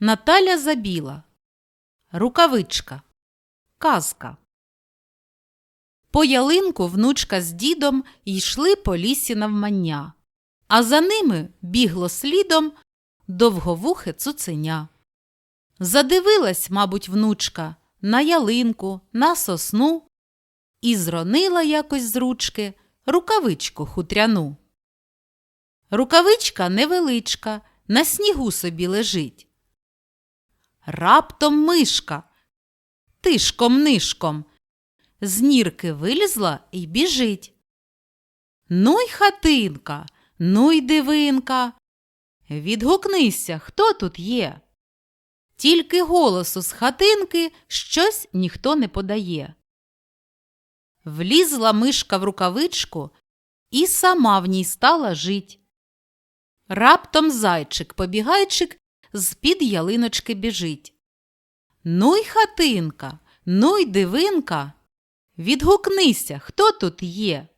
Наталя Забіла. Рукавичка. Казка. По ялинку внучка з дідом йшли по лісі навмання, а за ними бігло слідом довговухе цуценя. Задивилась, мабуть, внучка на ялинку, на сосну і зронила якось з ручки рукавичку хутряну. Рукавичка невеличка, на снігу собі лежить. Раптом мишка, тишком нишком, з нірки вилізла і біжить. Ну й хатинка, ну й дивинка. Відгукнися, хто тут є. Тільки голосу з хатинки щось ніхто не подає. Влізла мишка в рукавичку і сама в ній стала жить. Раптом зайчик побігайчик з-під ялиночки біжить. Ну й хатинка, ну й дивинка. Відгукнися, хто тут є.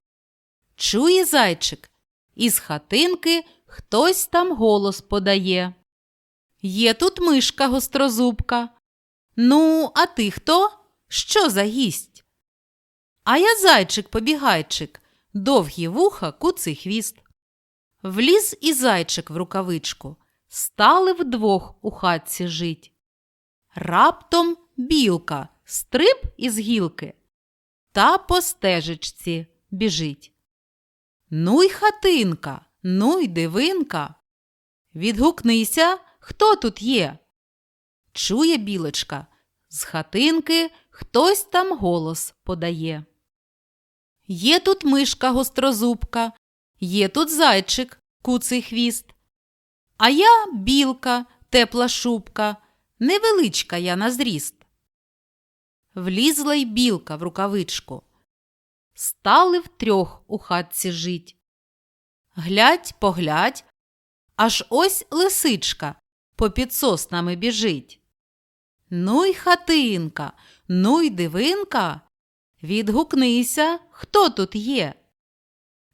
Чує зайчик, із хатинки хтось там голос подає. Є тут мишка гострозубка. Ну, а ти хто? Що за гість? А я зайчик побігайчик, довгі вуха, куций хвіст. Вліз і зайчик в рукавичку, стали вдвох у хатці жить. Раптом білка стриб із гілки та по стежечці біжить. Ну й хатинка, ну й дивинка. Відгукнися, хто тут є. Чує білочка, з хатинки хтось там голос подає. Є тут мишка гострозубка, є тут зайчик, куций хвіст. А я білка, тепла шубка, невеличка я на зріст. Влізла й білка в рукавичку. Стали втрьох у хатці жить. Глядь, поглядь, аж ось лисичка попід соснами біжить. Ну й хатинка, ну й дивинка. Відгукнися, хто тут є.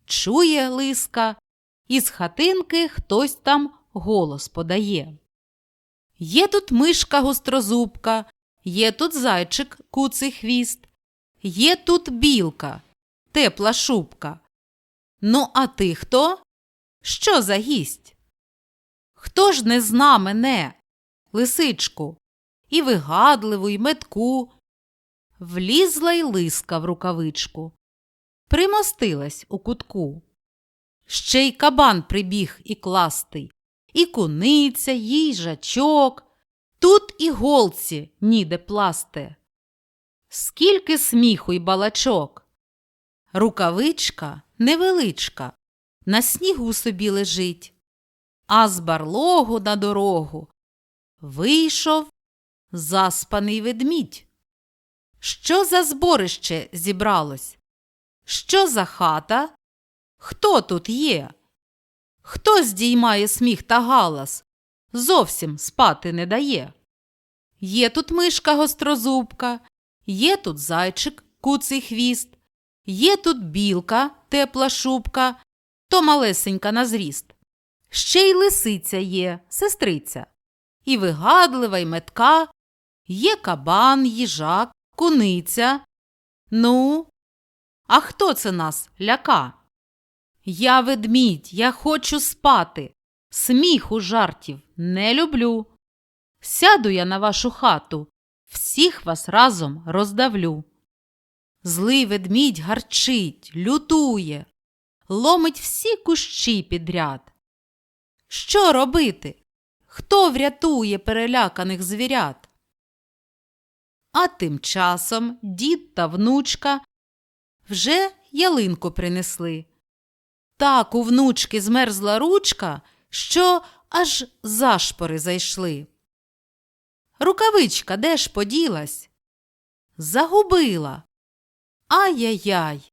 Чує лиска, із хатинки хтось там голос подає. Є тут мишка гострозубка, є тут зайчик куций хвіст, є тут білка, тепла шубка. Ну, а ти хто? Що за гість? Хто ж не зна мене, лисичку, і вигадливу, і метку? Влізла й лиска в рукавичку, примостилась у кутку. Ще й кабан прибіг і кластий, і куниця, їжачок. Тут і голці ніде пласте. Скільки сміху й балачок. Рукавичка невеличка, на снігу собі лежить, а з барлогу на дорогу вийшов заспаний ведмідь. Що за зборище зібралось? Що за хата? Хто тут є? Хто здіймає сміх та галас? Зовсім спати не дає. Є тут мишка гострозубка, є тут зайчик, куций хвіст, є тут білка, тепла шубка, то малесенька на зріст. Ще й лисиця є, сестриця, і вигадлива, й метка, є кабан, їжак, куниця. Ну, а хто це нас ляка? Я ведмідь, я хочу спати. Сміху жартів не люблю. Сяду я на вашу хату, всіх вас разом роздавлю. Злий ведмідь гарчить, лютує, ломить всі кущі підряд. Що робити? Хто врятує переляканих звірят? А тим часом дід та внучка вже ялинку принесли. Так у внучки змерзла ручка, що аж зашпори зайшли. Рукавичка де ж поділась? Загубила. Ай-яй-яй.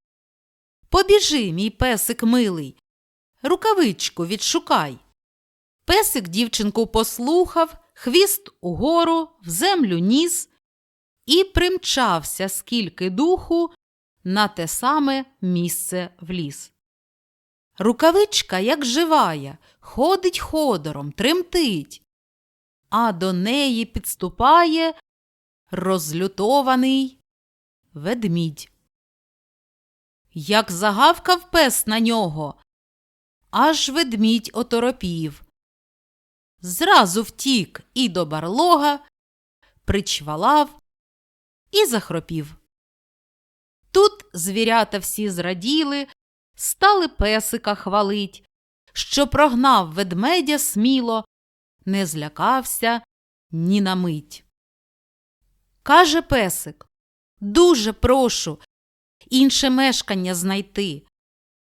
Побіжи, мій песик милий, рукавичку відшукай. Песик дівчинку послухав, хвіст угору, в землю ніс і примчався, скільки духу, на те саме місце в ліс. Рукавичка, як живая, ходить ходором, тремтить. а до неї підступає розлютований ведмідь. Як загавкав пес на нього, аж ведмідь оторопів. Зразу втік і до барлога, причвалав і захропів. Тут звірята всі зраділи, стали песика хвалить, що прогнав ведмедя сміло, не злякався ні на мить. Каже песик, дуже прошу інше мешкання знайти.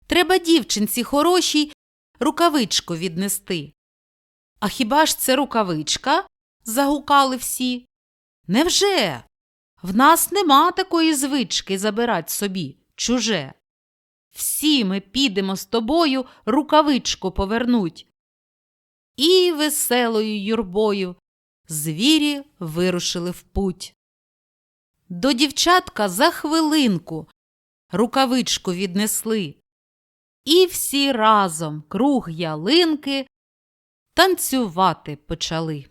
Треба дівчинці хорошій рукавичку віднести. А хіба ж це рукавичка? загукали всі. Невже? В нас нема такої звички забирать собі чуже. Всі ми підемо з тобою рукавичку повернуть. І веселою юрбою звірі вирушили в путь. До дівчатка за хвилинку рукавичку віднесли. І всі разом круг ялинки танцювати почали.